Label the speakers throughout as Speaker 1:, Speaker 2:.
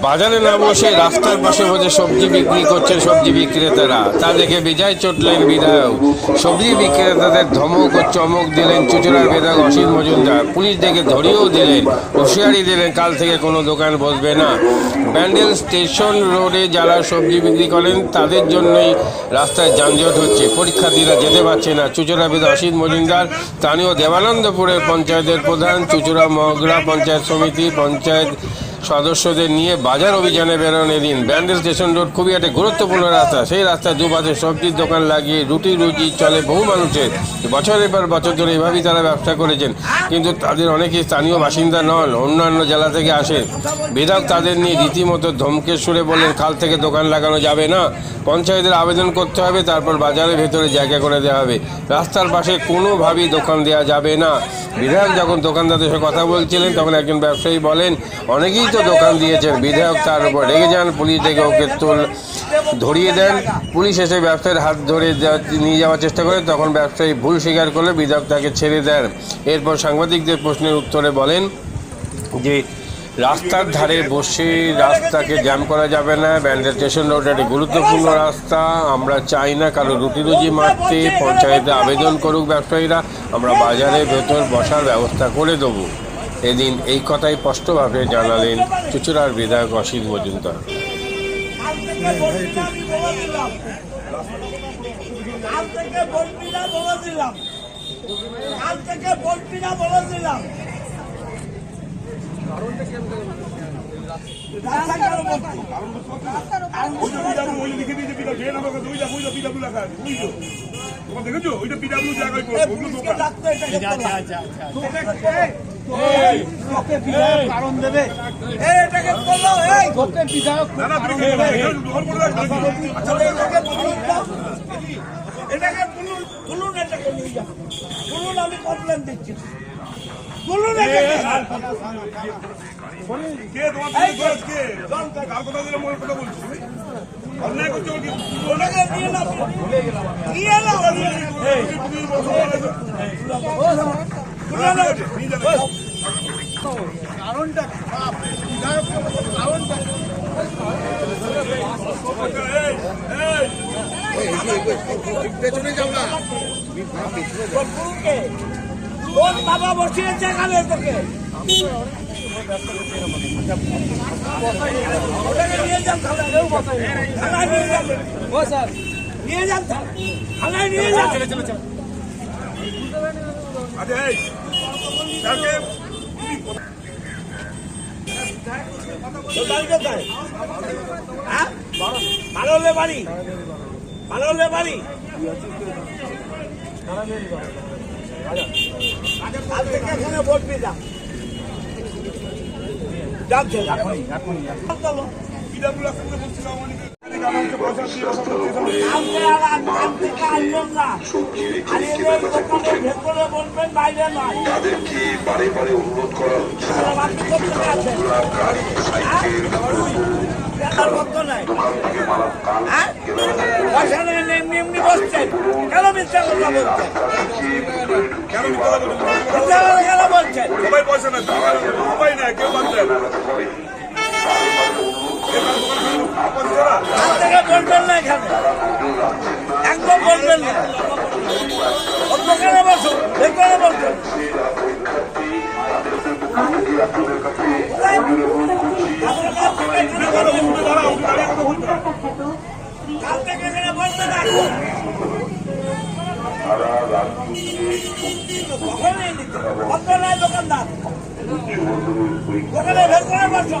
Speaker 1: বাজারে না বসে রাস্তার পাশে বসে সবজি বিক্রি করছেন সবজি বিক্রেতারা। তা দেখে বিজয় চটলেন বিধায়ক। সবজি বিক্রেতাদের ধমক ও চমক দিলেন চুচুড়ার বিধায়ক অসিত মজুমদার। পুলিশ দেখে ধরিয়েও দিলেন, হুঁশিয়ারি দিলেন, কাল থেকে কোনো দোকান বসবে না। ব্যান্ডেল স্টেশন রোডে যারা সবজি বিক্রি করেন, তাদের জন্যই রাস্তায় যানজট হচ্ছে। পরীক্ষার্থীরা যেতে পারছে না। চুচুড়া বিধায়ক অসিত মজুমদার, স্থানীয় দেবানন্দপুরের পঞ্চায়েতের প্রধান, চুচুড়া মহগ্রা পঞ্চায়েত সমিতি, পঞ্চায়েত সদস্যদের নিয়ে বাজার অভিযানে বেরোন এদিন ব্যান্ডেল স্টেশন রোড খুবই একটা গুরুত্বপূর্ণ রাস্তা। সেই রাস্তায় দুপাশে সবজির দোকান লাগিয়ে রুটি রুজি চলে বহু মানুষের। বছরের পর বছর ধরে এভাবেই তারা ব্যবসা করেছেন। কিন্তু তাদের অনেকেই স্থানীয় বাসিন্দা নন, অন্যান্য জেলা থেকে আসে বিধায়ক তাদের নিয়ে রীতিমতো ধমকের সুরে বলেন কাল থেকে দোকান লাগানো যাবে না। পঞ্চায়েতের আবেদন করতে হবে, তারপর বাজারের ভেতরে জায়গা করে দেওয়া হবে। রাস্তার পাশে কোনোভাবেই দোকান দেওয়া যাবে না। বিধায়ক যখন দোকানদারদের সাথে কথা বলছিলেন, তখন একজন ব্যবসায়ী বলেন, অনেকেই তো দোকান দিয়েছেন। বিধায়ক তার উপর রেগে যান, পুলিশ ডেকে ওকে তোল, ধরিয়ে দেন। পুলিশ এসে ব্যবসায়ীর হাত ধরে নিয়ে যাওয়ার চেষ্টা করে, তখন ব্যবসায়ী ভুল স্বীকার করলে বিধায়ক তাকে ছেড়ে দেন। এরপর সাংবাদিকদের প্রশ্নের উত্তরে বলেন যে, রাস্তার ধারে বসে রাস্তাকে জ্যাম করা যাবে না। ব্যান্ডেল স্টেশন রোড একটি গুরুত্বপূর্ণ রাস্তা। আমরা চাই না কারও রুটি রুজি মারতে। পঞ্চায়েতে আবেদন করুক ব্যবসায়ীরা। আমরা বাজারে ভেতর বসার ব্যবস্থা করে দেবো। এদিন এই কথাই স্পষ্টভাবে জানালেন চুচুড়ার বিধায়ক অসিত মজুমদার
Speaker 2: দেখেছ ওইটা পিডাব্লিউ জায়গায় ওগুলো
Speaker 3: পুলিশকে
Speaker 2: দোকান
Speaker 3: ডাকতে এটাকে তোলা। কারণ দেবে। এটাকে
Speaker 2: না না রাখবে
Speaker 3: আচ্ছা, এটাকে নিয়ে যান। তুলুন আমি কমপ্লেন দিচ্ছি। এটাকে
Speaker 2: কে? তোমার কে? কার কথা দিলে মোর কথা বলছো? অন্যায় করছ কি?
Speaker 3: ওটাকে নিয়ে নাও নিয়ে নাও
Speaker 2: তুমি বলছো এই
Speaker 3: গুরুকে ওর বাবা বসিয়েছে এখানে তোকে নিয়ে যান নিয়ে যান নিয়ে যান থানায় নিয়ে যান
Speaker 2: আচ্ছা এই কালকে
Speaker 3: তোর বাড়ি। ভালো হলে বাড়ি। কাল থেকে এখানে বলবি না যাচ্ছে চলো।
Speaker 2: পিডাব্লিউ বলছিলাম
Speaker 3: না
Speaker 4: তাদেরকে বারে বারে অনুরোধ করা হচ্ছে গাড়ি সাইকেল দোকান থেকে কান
Speaker 3: মিথ্যা কথা বলছেন
Speaker 2: কেন মিথ্যা কথা
Speaker 3: বলছেন
Speaker 2: সবাই পয়সা নেয় সবাই নেয় কেউ বাদ দোকান
Speaker 3: থেকে বলবেন না এখানে। একদম বলবেন না। দোকানে ভেতরে বসুন আপনার কাল থেকে এখানে বলবেন না। কখনই দোকানদার। দোকানে ভেতরে বসো।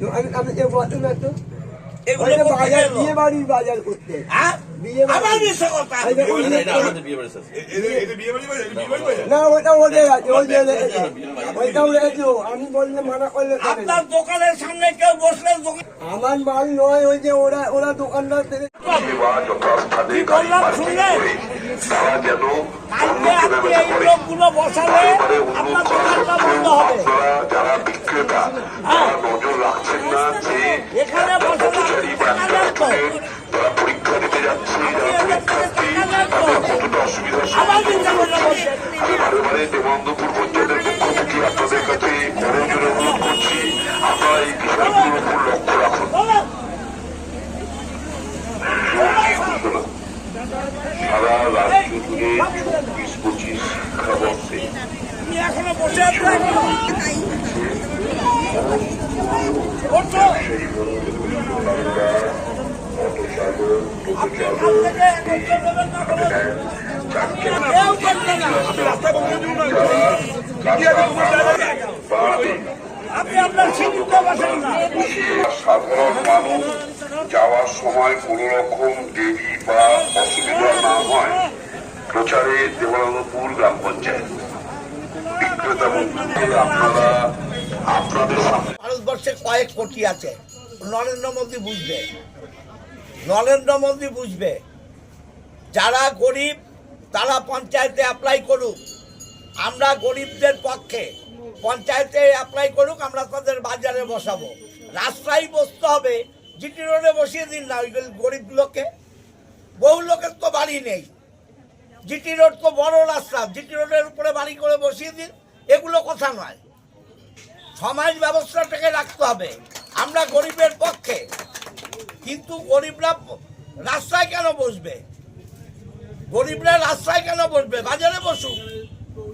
Speaker 5: তো? বিয়ে বাড়ির বাজার করতে।
Speaker 3: হ্যাঁ?
Speaker 5: না ওটা ওদের আছে ওইটা আমি বললে মানা করলে
Speaker 3: আপনার দোকানের সামনে কেউ বসলে
Speaker 5: আমার মাল নয় ওই যে ওরা ওরা দোকানদার থেকে
Speaker 4: তারা যেন
Speaker 3: বসালে আপনার দোকানটা বন্ধ হবে।
Speaker 4: যারা বিক্রেতা সাধারণ মানুষ যাওয়ার সময় কোন রকম দেরি বা অসুবিধা না হয়। প্রচারে দেবানন্দপুর গ্রাম পঞ্চায়েত।
Speaker 3: ভারতবর্ষে কয়েক কোটি আছে। নরেন্দ্র মোদী বুঝবে। নরেন্দ্র মোদী বুঝবে। যারা গরিব, তারা পঞ্চায়েতে অ্যাপ্লাই করুক। আমরা গরিবদের পক্ষে পঞ্চায়েতে অ্যাপ্লাই করুক, আমরা তাদের বাজারে বসাবো। রাস্তায় বসতে হবে, জিটি রোডে বসিয়ে দিন না ওই গরিবগুলোকে বহু লোকের তো বাড়ি নেই। জিটি রোড তো বড় রাস্তা, জিটি রোডের উপরে বাড়ি করে বসিয়ে দিন, এগুলো কথা নয়। সমাজ ব্যবস্থাটাকে রাখতে হবে। আমরা গরিবের পক্ষে, কিন্তু গরিবরা রাস্তায় কেন বসবে? গরিবরা রাস্তায় কেন বসবে? বাজারে বসুক।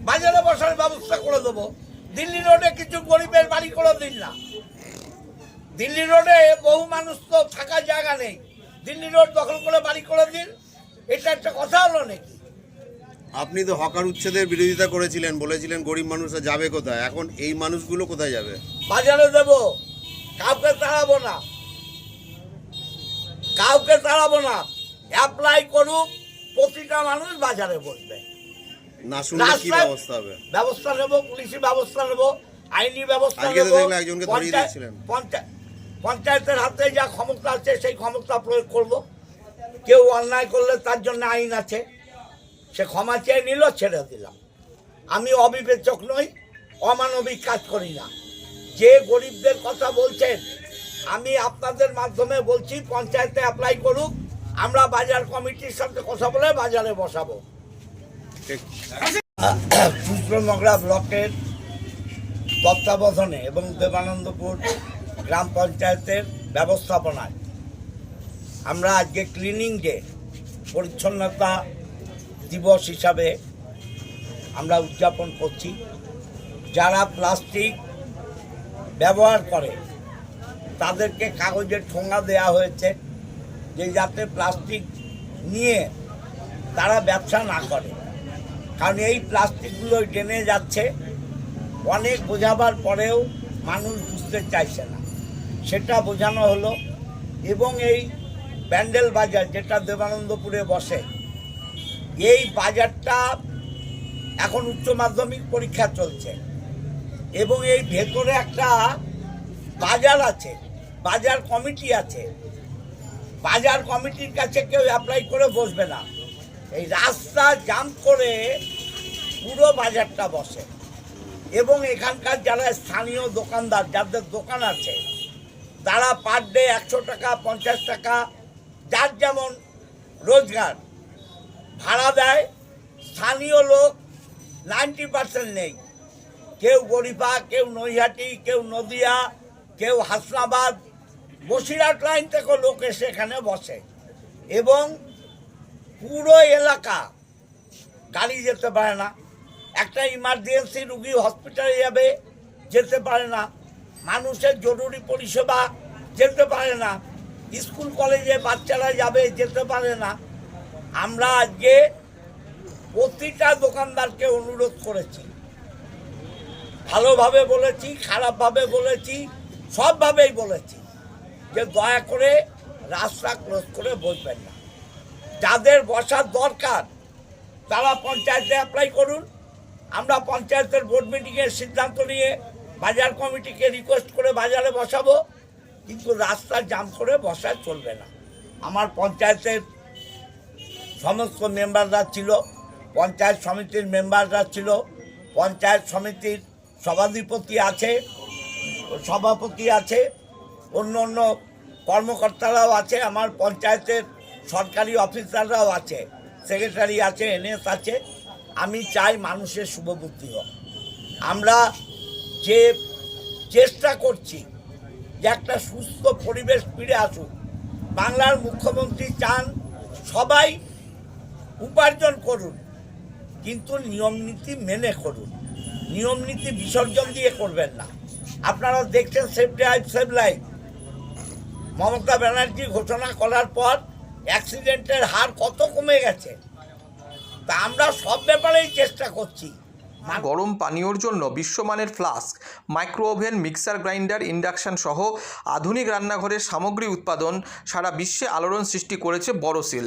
Speaker 3: বাজারে বসার ব্যবস্থা করে দেবো। দিল্লি রোডে কিছু গরিবের বাড়ি করে দিন না। দিল্লি রোডে বহু মানুষ তো থাকার জায়গা নেই। দিল্লি রোড দখল করে বাড়ি করে দিন। এটা একটা কথা হলো নাকি?
Speaker 6: আপনি তো হকার উচ্ছেদের বিরোধিতা করেছিলেন বলেছিলেন গরিব মানুষরা যাবে কোথায়? এখন এই মানুষগুলো কোথায় যাবে?
Speaker 3: বাজারে দেব কাউকে তাড়াবো না। কাউকে তাড়াবো না। অ্যাপ্লাই করুক প্রতিটা মানুষ বাজারে বসবে।
Speaker 6: না শুনলে কি ব্যবস্থা হবে?
Speaker 3: ব্যবস্থা নেব পুলিশি ব্যবস্থা নেব আইনি ব্যবস্থা নেব।
Speaker 6: একজনকে ধরিয়ে
Speaker 3: পঞ্চায়েত-
Speaker 6: দিয়েছিলেন।
Speaker 3: পঞ্চায়েতের হাতে যা ক্ষমতা আছে সেই ক্ষমতা প্রয়োগ করব। কেউ অন্যায় করলে তার জন্য আইন আছে। সে ক্ষমা চেয়ে নিল, ছেড়ে দিলাম। আমি অবিবেচক নই, অমানবিক কাজ করি না। যে গরিবদের কথা বলছেন, আমি আপনাদের মাধ্যমে বলছি, পঞ্চায়েতে অ্যাপ্লাই করুক, আমরা বাজার কমিটির সাথে কথা বলে বাজারে বসাবো। কৃষ্ণনগরা ব্লকের তত্ত্বাবধানে এবং দেবানন্দপুর গ্রাম পঞ্চায়েতের ব্যবস্থাপনায় আমরা আজকে ক্লিনিং ডে পরিচ্ছন্নতা দিবস হিসাবে আমরা উদযাপন করছি। যারা প্লাস্টিক ব্যবহার করে, তাদেরকে কাগজের ঠোঙা দেয়া হয়েছে যে যাতে প্লাস্টিক নিয়ে তারা ব্যবসা না করে। কারণ এই প্লাস্টিকগুলো ড্রেনে যাচ্ছে, অনেক বোঝাবার পরেও মানুষ বুঝতে চাইছে না। সেটা বোঝানো হলো এবং এই প্যান্ডেল বাজার যেটা দেবানন্দপুরে বসে এই বাজারটা এখন উচ্চ মাধ্যমিক পরীক্ষা চলছে। এবং এই ভেতরে একটা বাজার আছে, বাজার কমিটি আছে। বাজার কমিটির কাছে কেউ অ্যাপ্লাই করে বসবে না। এই রাস্তা জাম করে পুরো বাজারটা বসে। এবং এখানকার যারা স্থানীয় দোকানদার, যাদের দোকান আছে, তারা পার ডে একশো টাকা, পঞ্চাশ টাকা, যার যেমন রোজগার ভাড়া দেয়, স্থানীয় লোক নাইনটি পার্সেন্ট নেই। কেউ গরিবা, কেউ নৈহাটি, কেউ নদিয়া, কেউ হাসনাবাদ, বসিরহাট লাইন থেকেও লোক এসে এখানে বসে। এবং পুরো এলাকা গাড়ি যেতে পারে না। একটা ইমার্জেন্সি রুগী হসপিটালে যাবে, যেতে পারে না। মানুষের জরুরি পরিষেবা যেতে পারে না। স্কুল কলেজে বাচ্চারা যাবে, যেতে পারে না। আমরা আজকে প্রতিটা দোকানদারকে অনুরোধ করেছি। ভালোভাবে বলেছি, খারাপভাবে বলেছি, সবভাবেই বলেছি যে দয়া করে রাস্তা ক্লোজ করে বসবেন না। যাদের বসার দরকার, তারা পঞ্চায়েতে অ্যাপ্লাই করুন। আমরা পঞ্চায়েতের বোর্ড মিটিংয়ের সিদ্ধান্ত নিয়ে বাজার কমিটিকে রিকোয়েস্ট করে বাজারে বসাবো, কিন্তু রাস্তা জাম করে বসা চলবে না। আমার পঞ্চায়েতের সমস্ত মেম্বাররা ছিল, পঞ্চায়েত সমিতির মেম্বাররা ছিল, পঞ্চায়েত সমিতির সভাধিপতি আছে, সভাপতি আছে, অন্য অন্য কর্মকর্তারাও আছে, আমার পঞ্চায়েতের সরকারি অফিসাররাও আছে সেক্রেটারি আছে এনএস আছে। আমি চাই মানুষের শুভবুদ্ধি হোক। আমরা যে চেষ্টা করছি যে একটা সুস্থ পরিবেশ ফিরে আসুক, বাংলার মুখ্যমন্ত্রী চান সবাই উপার্জন করুন, কিন্তু নিয়ম নীতি মেনে করুন। নিয়ম নীতি বিসর্জন দিয়ে করবেন না। আপনারা দেখছেন safe drive save life Mamata Banerjee ঘোষণা করার পর অ্যাক্সিডেন্টের হার কত কমে গেছে? তা আমরা সব ব্যাপারেই চেষ্টা করছি।
Speaker 7: গরম পানীয়র জন্য বিশ্বমানের flask micro oven mixer grinder, induction সহ আধুনিক রান্নাঘরের সামগ্রী উৎপাদন সারা বিশ্বে আলোড়ন সৃষ্টি করেছে বড়সিল